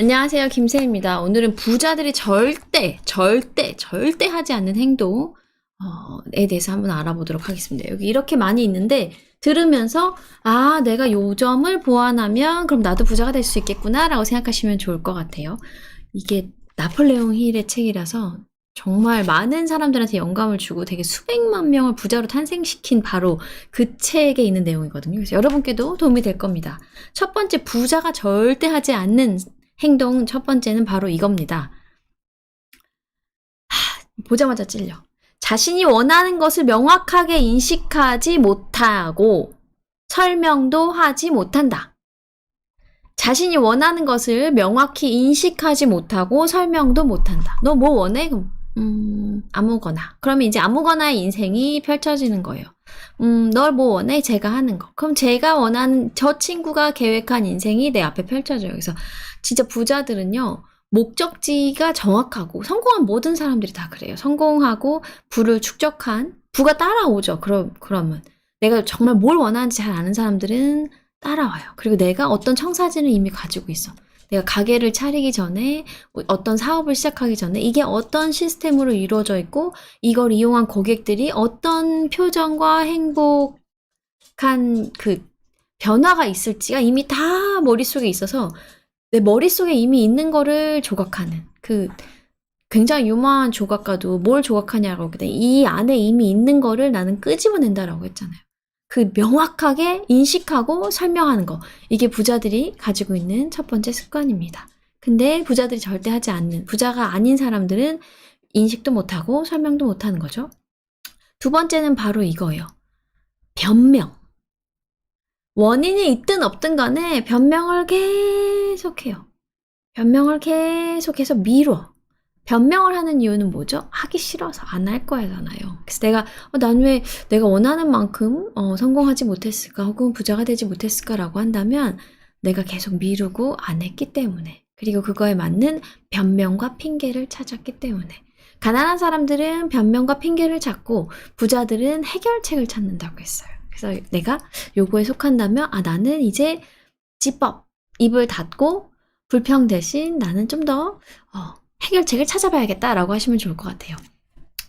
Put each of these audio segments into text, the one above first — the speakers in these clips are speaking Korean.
안녕하세요. 김세입니다. 오늘은 부자들이 절대, 절대, 절대 하지 않는 행동에 대해서 한번 알아보도록 하겠습니다. 여기 이렇게 많이 있는데 들으면서 아, 내가 요 점을 보완하면 그럼 나도 부자가 될 수 있겠구나라고 생각하시면 좋을 것 같아요. 이게 나폴레옹 힐의 책이라서 정말 많은 사람들한테 영감을 주고 되게 수백만 명을 부자로 탄생시킨 바로 그 책에 있는 내용이거든요. 그래서 여러분께도 도움이 될 겁니다. 첫 번째, 부자가 절대 하지 않는 행동 첫 번째는 바로 이겁니다. 하, 보자마자 찔려. 자신이 원하는 것을 명확하게 인식하지 못하고 설명도 하지 못한다. 자신이 원하는 것을 명확히 인식하지 못하고 설명도 못한다. 너 뭐 원해? 그럼, 음, 아무거나. 그러면 이제 아무거나의 인생이 펼쳐지는 거예요. 음, 널 뭐 원해? 제가 하는 거. 그럼 제가 원하는 저 친구가 계획한 인생이 내 앞에 펼쳐져요. 그래서 진짜 부자들은요, 목적지가 정확하고 성공한 모든 사람들이 다 그래요. 성공하고 부를 축적한 부가 따라오죠. 그럼 그러면 내가 정말 뭘 원하는지 잘 아는 사람들은 따라와요. 그리고 내가 어떤 청사진을 이미 가지고 있어. 내가 가게를 차리기 전에 어떤 사업을 시작하기 전에 이게 어떤 시스템으로 이루어져 있고 이걸 이용한 고객들이 어떤 표정과 행복한 그 변화가 있을지가 이미 다 머릿속에 있어서 내 머릿속에 이미 있는 거를 조각하는 그 굉장히 유명한 조각가도 뭘 조각하냐고 했더니 이 안에 이미 있는 거를 나는 끄집어낸다라고 했잖아요. 그 명확하게 인식하고 설명하는 거. 이게 부자들이 가지고 있는 첫 번째 습관입니다. 근데 부자들이 절대 하지 않는, 부자가 아닌 사람들은 인식도 못하고 설명도 못하는 거죠. 두 번째는 바로 이거예요. 변명. 원인이 있든 없든 간에 변명을 계속해요. 변명을 계속해서 미뤄. 변명을 하는 이유는 뭐죠? 하기 싫어서 안 할 거잖아요. 그래서 내가 어, 난왜 내가 원하는 만큼 어, 성공하지 못했을까 혹은 부자가 되지 못했을까라고 한다면 내가 계속 미루고 안 했기 때문에 그리고 그거에 맞는 변명과 핑계를 찾았기 때문에 가난한 사람들은 변명과 핑계를 찾고 부자들은 해결책을 찾는다고 했어요. 그래서 내가 요거에 속한다면 아 나는 이제 찌법 입을 닫고 불평 대신 나는 좀더 어, 해결책을 찾아봐야겠다라고 하시면 좋을 것 같아요.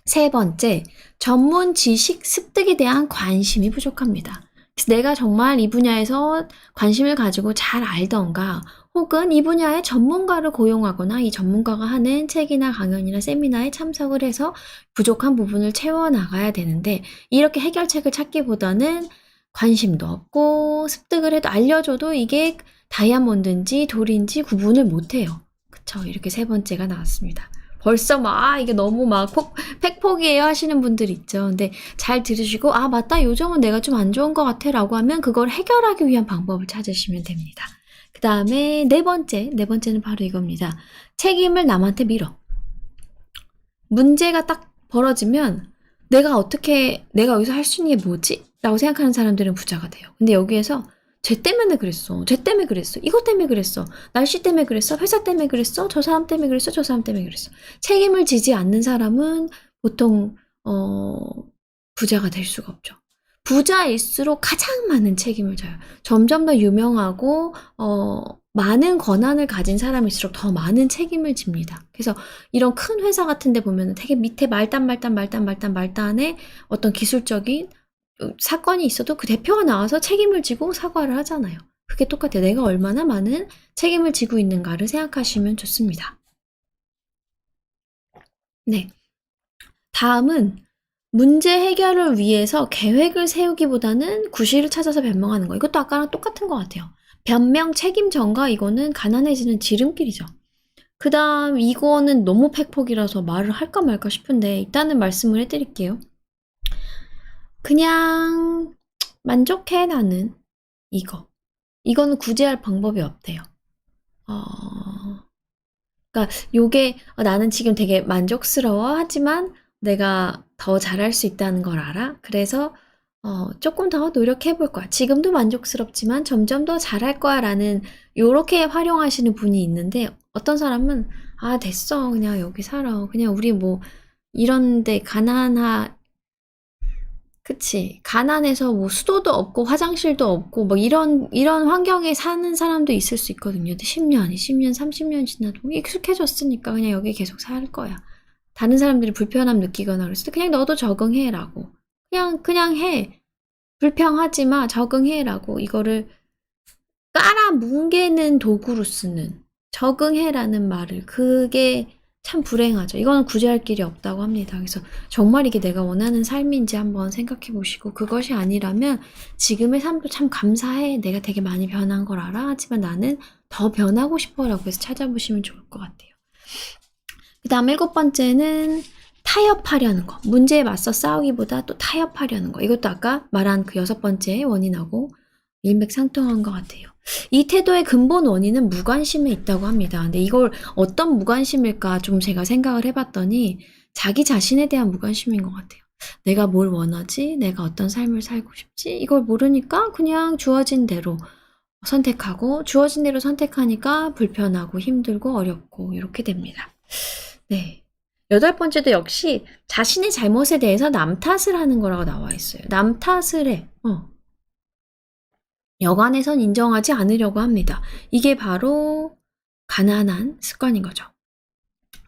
세 번째, 전문 지식 습득에 대한 관심이 부족합니다. 내가 정말 이 분야에서 관심을 가지고 잘 알던가 혹은 이 분야의 전문가를 고용하거나 이 전문가가 하는 책이나 강연이나 세미나에 참석을 해서 부족한 부분을 채워나가야 되는데 이렇게 해결책을 찾기보다는 관심도 없고 습득을 해도 알려줘도 이게 다이아몬드인지 돌인지 구분을 못해요. 그쵸. 이렇게 세 번째가 나왔습니다. 벌써 막, 아, 이게 너무 막 폭, 팩폭이에요 하시는 분들 있죠. 근데 잘 들으시고, 아, 맞다. 요 점은 내가 좀 안 좋은 것 같아. 라고 하면 그걸 해결하기 위한 방법을 찾으시면 됩니다. 그 다음에 네 번째, 네 번째는 바로 이겁니다. 책임을 남한테 밀어. 문제가 딱 벌어지면 내가 어떻게, 내가 여기서 할 수 있는 게 뭐지? 라고 생각하는 사람들은 부자가 돼요. 근데 여기에서 쟤 때문에 그랬어. 쟤 때문에 그랬어. 이것 때문에 그랬어. 날씨 때문에 그랬어. 회사 때문에 그랬어. 저 사람 때문에 그랬어. 저 사람 때문에 그랬어. 책임을 지지 않는 사람은 보통 어 부자가 될 수가 없죠. 부자일수록 가장 많은 책임을 져요. 점점 더 유명하고 어 많은 권한을 가진 사람일수록 더 많은 책임을 집니다. 그래서 이런 큰 회사 같은 데 보면은 되게 밑에 말단 말단 말단 말단 말단에 어떤 기술적인 사건이 있어도 그 대표가 나와서 책임을 지고 사과를 하잖아요. 그게 똑같아요. 내가 얼마나 많은 책임을 지고 있는가를 생각하시면 좋습니다. 네. 다음은 문제 해결을 위해서 계획을 세우기보다는 구실을 찾아서 변명하는 거. 이것도 아까랑 똑같은 것 같아요. 변명 책임 전가 이거는 가난해지는 지름길이죠. 그 다음 이거는 너무 팩폭이라서 말을 할까 말까 싶은데 일단은 말씀을 해드릴게요. 그냥 만족해 나는 이거. 이거는 구제할 방법이 없대요. 어, 그러니까 요게 어, 나는 지금 되게 만족스러워 하지만 내가 더 잘할 수 있다는 걸 알아. 그래서 어, 조금 더 노력해 볼 거야. 지금도 만족스럽지만 점점 더 잘할 거야 라는 요렇게 활용하시는 분이 있는데 어떤 사람은 아 됐어 그냥 여기 살아 그냥 우리 뭐 이런데 가난하 그치. 가난해서 뭐 수도도 없고 화장실도 없고 뭐 이런, 이런 환경에 사는 사람도 있을 수 있거든요. 근데 10년, 20년, 30년 지나도 익숙해졌으니까 그냥 여기 계속 살 거야. 다른 사람들이 불편함 느끼거나 그랬을 때 그냥 너도 적응해라고. 그냥, 그냥 해. 불평하지 마. 적응해라고. 이거를 깔아 뭉개는 도구로 쓰는 적응해라는 말을 그게 참 불행하죠. 이거는 구제할 길이 없다고 합니다. 그래서 정말 이게 내가 원하는 삶인지 한번 생각해 보시고 그것이 아니라면 지금의 삶도 참 감사해. 내가 되게 많이 변한 걸 알아. 하지만 나는 더 변하고 싶어라고 해서 찾아보시면 좋을 것 같아요. 그 다음 일곱 번째는 타협하려는 거. 문제에 맞서 싸우기보다 또 타협하려는 거. 이것도 아까 말한 그 여섯 번째 원인하고 일맥상통한 것 같아요. 이 태도의 근본 원인은 무관심에 있다고 합니다. 근데 이걸 어떤 무관심일까 좀 제가 생각을 해봤더니 자기 자신에 대한 무관심인 것 같아요. 내가 뭘 원하지? 내가 어떤 삶을 살고 싶지? 이걸 모르니까 그냥 주어진 대로 선택하고 주어진 대로 선택하니까 불편하고 힘들고 어렵고 이렇게 됩니다. 네. 여덟 번째도 역시 자신의 잘못에 대해서 남 탓을 하는 거라고 나와 있어요. 남 탓을 해. 어. 여간에선 인정하지 않으려고 합니다. 이게 바로 가난한 습관인 거죠.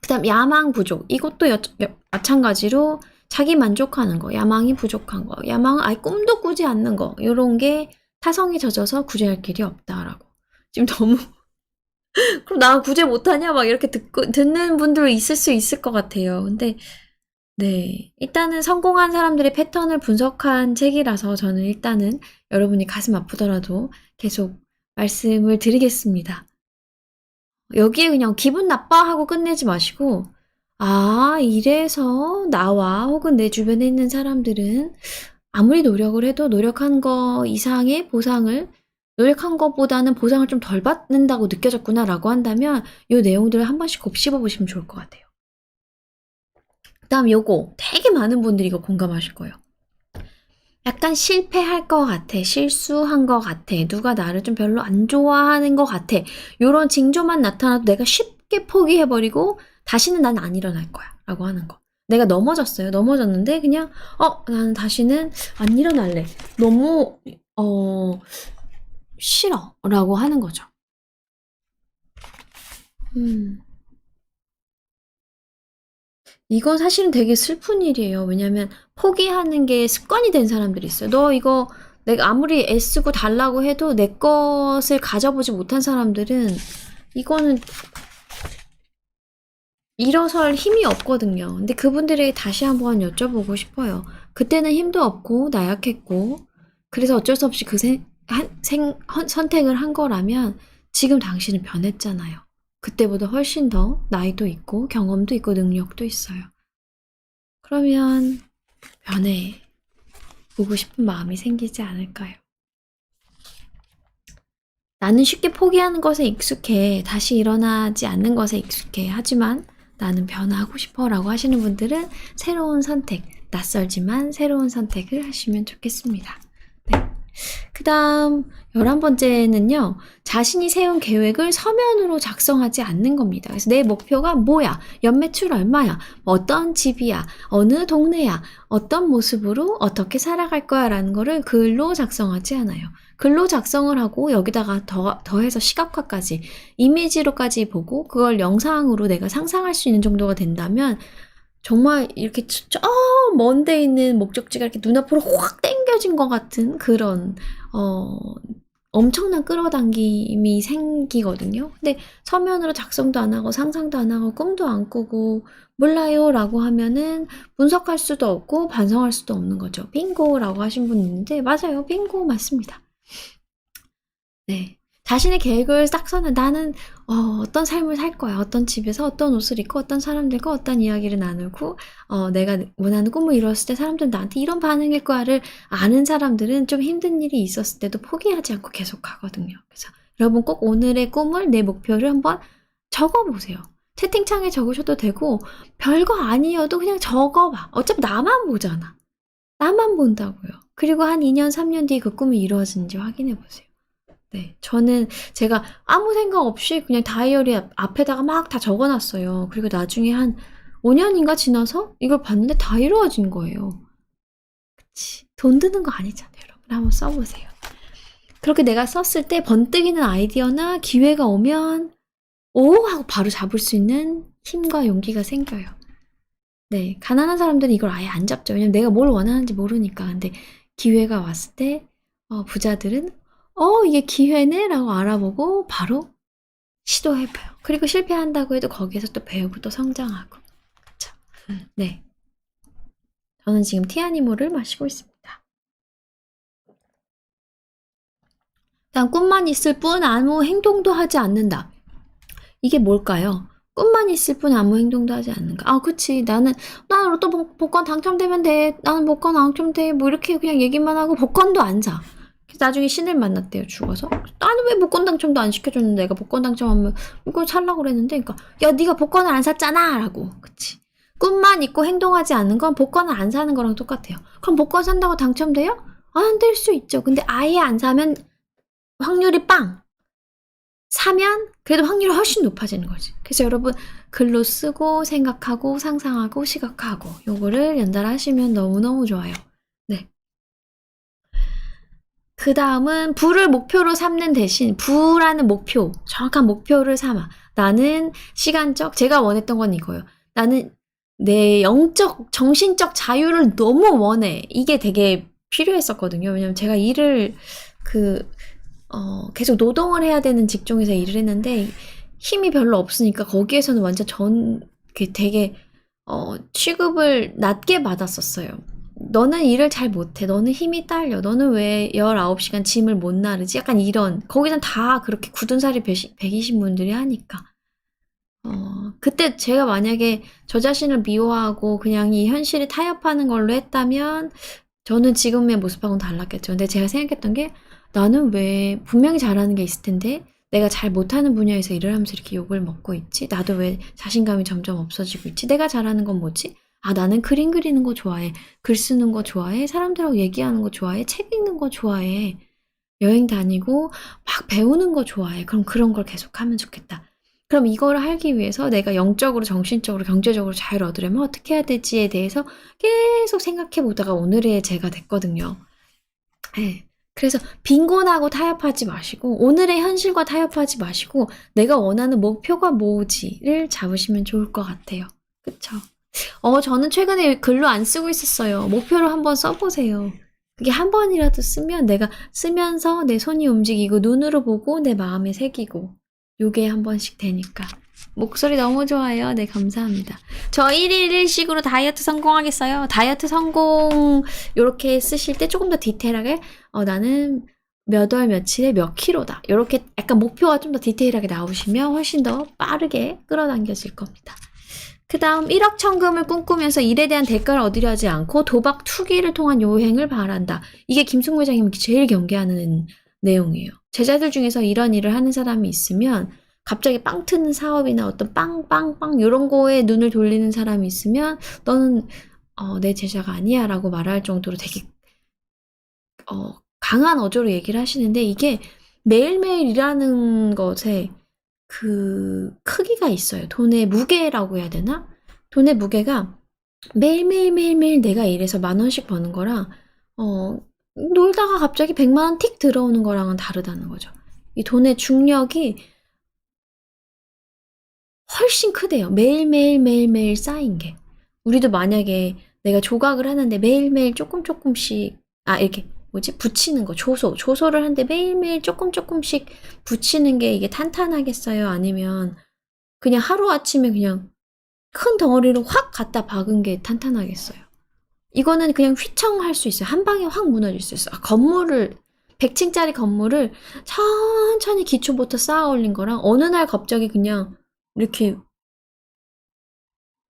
그 다음 야망 부족. 이것도 여, 여- 마찬가지로 자기 만족하는 거, 야망이 부족한 거, 야망 아예 꿈도 꾸지 않는 거, 이런 게 타성이 젖어서 구제할 길이 없다라고. 지금 너무 그럼 나 구제 못하냐? 막 이렇게 듣고, 듣는 분들 있을 수 있을 것 같아요. 근데, 네. 일단은 성공한 사람들의 패턴을 분석한 책이라서 저는 일단은 여러분이 가슴 아프더라도 계속 말씀을 드리겠습니다. 여기에 그냥 기분 나빠하고 끝내지 마시고, 아, 이래서 나와 혹은 내 주변에 있는 사람들은 아무리 노력을 해도 노력한 거 이상의 보상을 노력한 것보다는 보상을 좀 덜 받는다고 느껴졌구나라고 한다면 이 내용들을 한 번씩 곱씹어 보시면 좋을 것 같아요. 그다음 요거 되게 많은 분들이 이거 공감하실 거예요. 약간 실패할 것 같아, 실수한 것 같아, 누가 나를 좀 별로 안 좋아하는 것 같아. 요런 징조만 나타나도 내가 쉽게 포기해버리고 다시는 난 안 일어날 거야. 라고 하는 거. 내가 넘어졌어요. 넘어졌는데 그냥 어 나는 다시는 안 일어날래. 너무 어 싫어. 라고 하는 거죠. 음. 이건 사실은 되게 슬픈 일이에요. 왜냐면 포기하는 게 습관이 된 사람들이 있어요. 너 이거 내가 아무리 애쓰고 달라고 해도 내 것을 가져보지 못한 사람들은 이거는 일어설 힘이 없거든요. 근데 그분들에게 다시 한번 여쭤보고 싶어요. 그때는 힘도 없고 나약했고 그래서 어쩔 수 없이 그 생, 한, 생, 헌- 선택을 한 거라면 지금 당신은 변했잖아요. 그때보다 훨씬 더 나이도 있고 경험도 있고 능력도 있어요. 그러면 변해 보고 싶은 마음이 생기지 않을까요? 나는 쉽게 포기하는 것에 익숙해. 다시 일어나지 않는 것에 익숙해. 하지만 나는 변화하고 싶어 라고 하시는 분들은 새로운 선택, 낯설지만 새로운 선택을 하시면 좋겠습니다. 네. 그 다음, 열한 번째는요, 자신이 세운 계획을 서면으로 작성하지 않는 겁니다. 그래서 내 목표가 뭐야? 연매출 얼마야? 어떤 집이야? 어느 동네야? 어떤 모습으로 어떻게 살아갈 거야? 라는 거를 글로 작성하지 않아요. 글로 작성을 하고 여기다가 더, 더해서 시각화까지, 이미지로까지 보고 그걸 영상으로 내가 상상할 수 있는 정도가 된다면 정말 이렇게 저 먼데 있는 목적지가 이렇게 눈앞으로 확 땡겨진 것 같은 그런 어 엄청난 끌어당김이 생기거든요. 근데 서면으로 작성도 안 하고 상상도 안 하고 꿈도 안 꾸고 몰라요 라고 하면은 분석할 수도 없고 반성할 수도 없는 거죠. 빙고 라고 하신 분 있는데 맞아요. 빙고 맞습니다. 네. 자신의 계획을 딱 써는 나는 어, 떤 삶을 살 거야. 어떤 집에서 어떤 옷을 입고 어떤 사람들과 어떤 이야기를 나누고 어, 내가 원하는 꿈을 이루었을 때 사람들은 나한테 이런 반응일 거야를 아는 사람들은 좀 힘든 일이 있었을 때도 포기하지 않고 계속 가거든요. 그래서 여러분 꼭 오늘의 꿈을 내 목표를 한번 적어보세요. 채팅창에 적으셔도 되고 별거 아니어도 그냥 적어봐. 어차피 나만 보잖아. 나만 본다고요. 그리고 한 2년, 3년 뒤에 그 꿈이 이루어진지 확인해 보세요. 네, 저는 제가 아무 생각 없이 그냥 다이어리 앞- 앞에다가 막 다 적어놨어요. 그리고 나중에 한 5년인가 지나서 이걸 봤는데 다 이루어진 거예요. 그치. 돈 드는 거 아니잖아요, 여러분. 한번 써보세요. 그렇게 내가 썼을 때 번뜩이는 아이디어나 기회가 오면 오 하고 바로 잡을 수 있는 힘과 용기가 생겨요. 네, 가난한 사람들은 이걸 아예 안 잡죠. 왜냐면 내가 뭘 원하는지 모르니까. 근데 기회가 왔을 때 어, 부자들은 어 이게 기회네 라고 알아보고 바로 시도해봐요. 그리고 실패한다고 해도 거기에서 또 배우고 또 성장하고. 그쵸? 네. 저는 지금 티아니모를 마시고 있습니다. 난 꿈만 있을 뿐 아무 행동도 하지 않는다. 이게 뭘까요? 꿈만 있을 뿐 아무 행동도 하지 않는가? 아, 그치. 나는, 나는 로또 복- 복권 당첨되면 돼. 나는 복권 당첨돼. 뭐 이렇게 그냥 얘기만 하고 복권도 안 사. 나중에 신을 만났대요, 죽어서. 나는 왜 복권 당첨도 안 시켜줬는데 내가 복권 당첨하면 이거 살라고 그랬는데. 그러니까, 야, 네가 복권을 안 샀잖아! 라고. 그치. 꿈만 있고 행동하지 않는 건 복권을 안 사는 거랑 똑같아요. 그럼 복권 산다고 당첨돼요? 안 될 수 있죠. 근데 아예 안 사면 확률이 빵! 사면 그래도 확률이 훨씬 높아지는 거지. 그래서 여러분 글로 쓰고 생각하고 상상하고 시각하고 요거를 연달아 하시면 너무너무 좋아요. 네. 그 다음은 부를 목표로 삼는 대신 부라는 목표, 정확한 목표를 삼아. 나는 시간적, 제가 원했던 건 이거예요. 나는 내 영적, 정신적 자유를 너무 원해. 이게 되게 필요했었거든요. 왜냐면 제가 일을 그, 어, 계속 노동을 해야 되는 직종에서 일을 했는데 힘이 별로 없으니까 거기에서는 완전 전, 그 되게, 어, 취급을 낮게 받았었어요. 너는 일을 잘 못해. 너는 힘이 딸려. 너는 왜 19시간 짐을 못 나르지? 약간 이런. 거기선 다 그렇게 굳은 살이 배기신 분들이 하니까. 어, 그때 제가 만약에 저 자신을 미워하고 그냥 이 현실에 타협하는 걸로 했다면 저는 지금의 모습하고는 달랐겠죠. 근데 제가 생각했던 게 나는 왜 분명히 잘하는 게 있을 텐데 내가 잘 못하는 분야에서 일을 하면서 이렇게 욕을 먹고 있지? 나도 왜 자신감이 점점 없어지고 있지? 내가 잘하는 건 뭐지? 아, 나는 그림 그리는 거 좋아해. 글 쓰는 거 좋아해. 사람들하고 얘기하는 거 좋아해. 책 읽는 거 좋아해. 여행 다니고 막 배우는 거 좋아해. 그럼 그런 걸 계속 하면 좋겠다. 그럼 이거를 하기 위해서 내가 영적으로, 정신적으로, 경제적으로 자유를 얻으려면 어떻게 해야 될지에 대해서 계속 생각해 보다가 오늘의 제가 됐거든요. 네. 그래서 빈곤하고 타협하지 마시고 오늘의 현실과 타협하지 마시고 내가 원하는 목표가 뭐지를 잡으시면 좋을 것 같아요. 그쵸? 어, 저는 최근에 글로 안 쓰고 있었어요. 목표를 한번 써보세요. 그게 한 번이라도 쓰면 내가 쓰면서 내 손이 움직이고 눈으로 보고 내 마음에 새기고 요게 한 번씩 되니까. 목소리 너무 좋아요. 네, 감사합니다. 저 1일 1식으로 다이어트 성공하겠어요. 다이어트 성공, 요렇게 쓰실 때 조금 더 디테일하게, 어, 나는 몇 월 며칠에 몇 킬로다. 요렇게 약간 목표가 좀 더 디테일하게 나오시면 훨씬 더 빠르게 끌어당겨질 겁니다. 그 다음 1억 천금을 꿈꾸면서 일에 대한 대가를 얻으려 하지 않고 도박 투기를 통한 요행을 바란다. 이게 김승무 회장님이 제일 경계하는 내용이에요. 제자들 중에서 이런 일을 하는 사람이 있으면 갑자기 빵 트는 사업이나 어떤 빵 빵 빵 이런 거에 눈을 돌리는 사람이 있으면 너는 어, 내 제자가 아니야 라고 말할 정도로 되게 어, 강한 어조로 얘기를 하시는데 이게 매일매일 일하는 것에 그 크기가 있어요. 돈의 무게라고 해야 되나? 돈의 무게가 매일매일매일매일 내가 일해서 만 원씩 버는 거랑 어, 놀다가 갑자기 100만 원 틱 들어오는 거랑은 다르다는 거죠. 이 돈의 중력이 훨씬 크대요. 매일매일 매일매일 쌓인 게. 우리도 만약에 내가 조각을 하는데 매일매일 조금 조금씩 아 이렇게 뭐지 붙이는 거 조소 조소를 하는데 매일매일 조금 조금씩 붙이는 게 이게 탄탄하겠어요? 아니면 그냥 하루아침에 그냥 큰 덩어리로 확 갖다 박은 게 탄탄하겠어요? 이거는 그냥 휘청할 수 있어요. 한 방에 확 무너질 수 있어요. 아, 건물을 100층짜리 건물을 천천히 기초부터 쌓아 올린 거랑 어느 날 갑자기 그냥 이렇게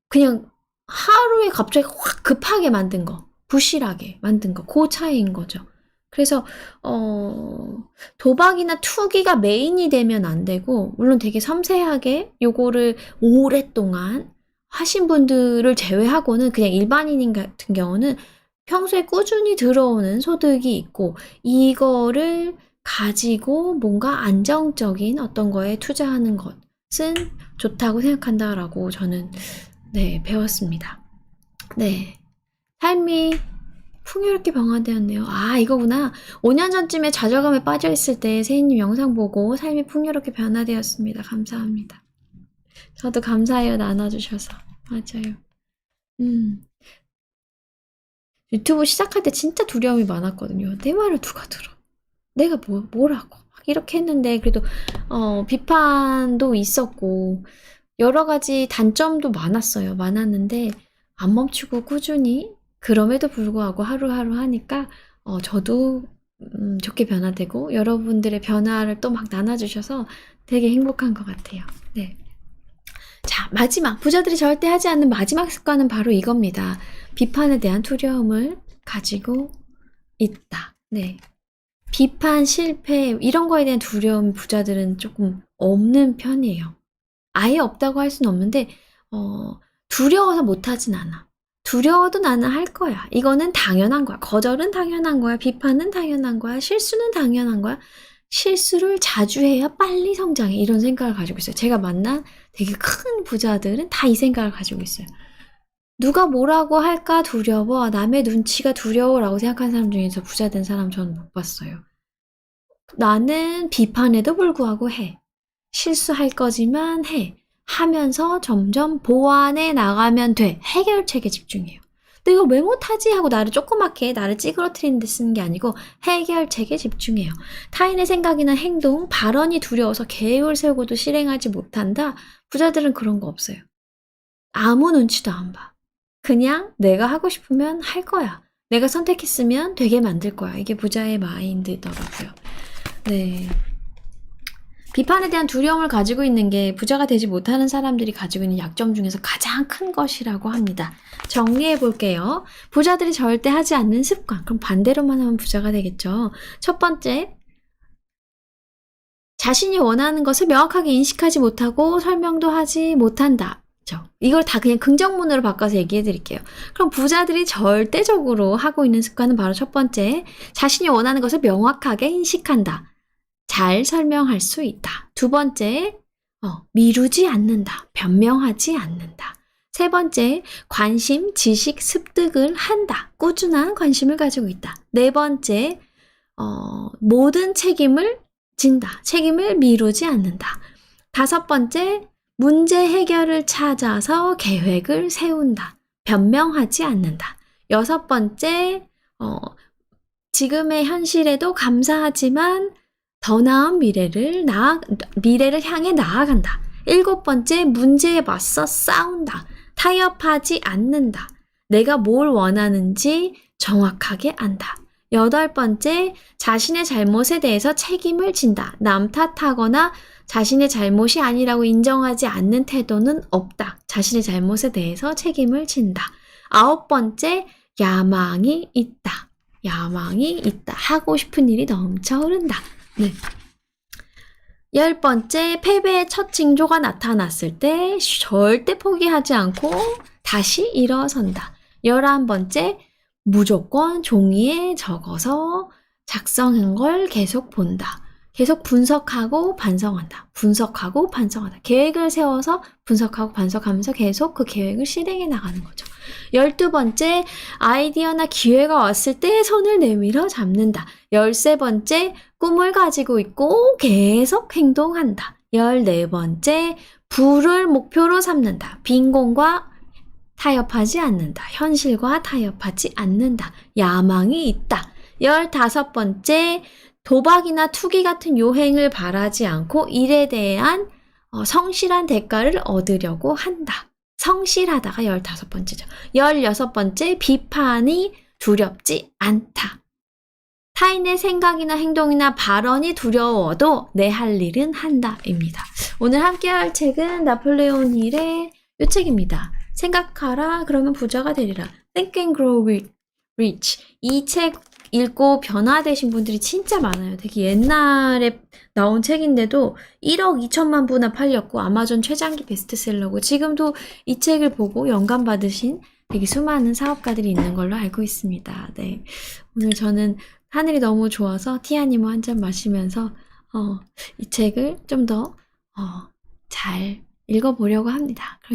그냥 하루에 갑자기 확 급하게 만든 거, 부실하게 만든 거, 그 차이인 거죠. 그래서 어 도박이나 투기가 메인이 되면 안 되고 물론 되게 섬세하게 요거를 오랫동안 하신 분들을 제외하고는 그냥 일반인인 같은 경우는 평소에 꾸준히 들어오는 소득이 있고 이거를 가지고 뭔가 안정적인 어떤 거에 투자하는 것은 좋다고 생각한다라고 저는 네 배웠습니다. 네 삶이 풍요롭게 변화되었네요. 아, 이거구나. 5년 전쯤에 좌절감에 빠져있을 때 세희님 영상 보고 삶이 풍요롭게 변화되었습니다. 감사합니다. 저도 감사해요. 나눠주셔서. 맞아요. 음. 유튜브 시작할 때 진짜 두려움이 많았거든요. 내 말을 누가 들어? 내가 뭐, 뭐라고? 막 이렇게 했는데, 그래도, 어, 비판도 있었고, 여러 가지 단점도 많았어요. 많았는데, 안 멈추고 꾸준히, 그럼에도 불구하고 하루하루 하니까, 어, 저도, 음, 좋게 변화되고, 여러분들의 변화를 또 막 나눠주셔서 되게 행복한 것 같아요. 네. 자, 마지막. 부자들이 절대 하지 않는 마지막 습관은 바로 이겁니다. 비판에 대한 두려움을 가지고 있다. 네. 비판, 실패, 이런 거에 대한 두려움 부자들은 조금 없는 편이에요. 아예 없다고 할 수는 없는데, 어, 두려워서 못하진 않아. 두려워도 나는 할 거야. 이거는 당연한 거야. 거절은 당연한 거야. 비판은 당연한 거야. 실수는 당연한 거야. 실수를 자주 해야 빨리 성장해. 이런 생각을 가지고 있어요. 제가 만난 되게 큰 부자들은 다 이 생각을 가지고 있어요. 누가 뭐라고 할까 두려워. 남의 눈치가 두려워라고 생각하는 사람 중에서 부자 된 사람 저는 못 봤어요. 나는 비판에도 불구하고 해. 실수할 거지만 해. 하면서 점점 보완해 나가면 돼. 해결책에 집중해요. 내가 왜 못하지? 하고 나를 조그맣게 나를 찌그러뜨리는 데 쓰는 게 아니고 해결책에 집중해요. 타인의 생각이나 행동, 발언이 두려워서 계획을 세우고도 실행하지 못한다? 부자들은 그런 거 없어요. 아무 눈치도 안 봐. 그냥 내가 하고 싶으면 할 거야. 내가 선택했으면 되게 만들 거야. 이게 부자의 마인드더라고요. 네. 비판에 대한 두려움을 가지고 있는 게 부자가 되지 못하는 사람들이 가지고 있는 약점 중에서 가장 큰 것이라고 합니다. 정리해 볼게요. 부자들이 절대 하지 않는 습관. 그럼 반대로만 하면 부자가 되겠죠. 첫 번째, 자신이 원하는 것을 명확하게 인식하지 못하고 설명도 하지 못한다. 죠 이걸 다 그냥 긍정문으로 바꿔서 얘기해 드릴게요. 그럼 부자들이 절대적으로 하고 있는 습관은 바로 첫 번째, 자신이 원하는 것을 명확하게 인식한다. 잘 설명할 수 있다. 두 번째, 어, 미루지 않는다. 변명하지 않는다. 세 번째, 관심, 지식, 습득을 한다. 꾸준한 관심을 가지고 있다. 네 번째, 어, 모든 책임을 진다. 책임을 미루지 않는다. 다섯 번째, 문제 해결을 찾아서 계획을 세운다. 변명하지 않는다. 여섯 번째, 어, 지금의 현실에도 감사하지만 더 나은 미래를 나 미래를 향해 나아간다. 일곱 번째, 문제에 맞서 싸운다. 타협하지 않는다. 내가 뭘 원하는지 정확하게 안다. 여덟 번째, 자신의 잘못에 대해서 책임을 진다. 남 탓하거나 자신의 잘못이 아니라고 인정하지 않는 태도는 없다. 자신의 잘못에 대해서 책임을 진다. 아홉 번째, 야망이 있다. 야망이 있다. 하고 싶은 일이 넘쳐 흐른다. 네. 열 번째, 패배의 첫 징조가 나타났을 때 절대 포기하지 않고 다시 일어선다. 열한 번째, 무조건 종이에 적어서 작성한 걸 계속 본다. 계속 분석하고 반성한다. 분석하고 반성한다. 계획을 세워서 분석하고 반성하면서 계속 그 계획을 실행해 나가는 거죠. 열두 번째, 아이디어나 기회가 왔을 때 손을 내밀어 잡는다. 열세 번째, 꿈을 가지고 있고 계속 행동한다. 열네 번째, 부를 목표로 삼는다. 빈곤과 타협하지 않는다. 현실과 타협하지 않는다. 야망이 있다. 열다섯 번째, 도박이나 투기 같은 요행을 바라지 않고 일에 대한 어, 성실한 대가를 얻으려고 한다. 성실하다가 열다섯 번째죠. 열여섯 번째, 비판이 두렵지 않다. 타인의 생각이나 행동이나 발언이 두려워도 내 할 일은 한다입니다. 오늘 함께 할 책은 나폴레온 힐의 이 책입니다. 생각하라 그러면 부자가 되리라. Think and Grow Rich. 이 책 읽고 변화되신 분들이 진짜 많아요. 되게 옛날에 나온 책인데도 1억 2천만 부나 팔렸고 아마존 최장기 베스트셀러고 지금도 이 책을 보고 영감 받으신 되게 수많은 사업가들이 있는 걸로 알고 있습니다. 네. 오늘 저는 하늘이 너무 좋아서 티아니모 한 잔 마시면서 어, 이 책을 좀더 어, 잘 읽어보려고 합니다. 그럼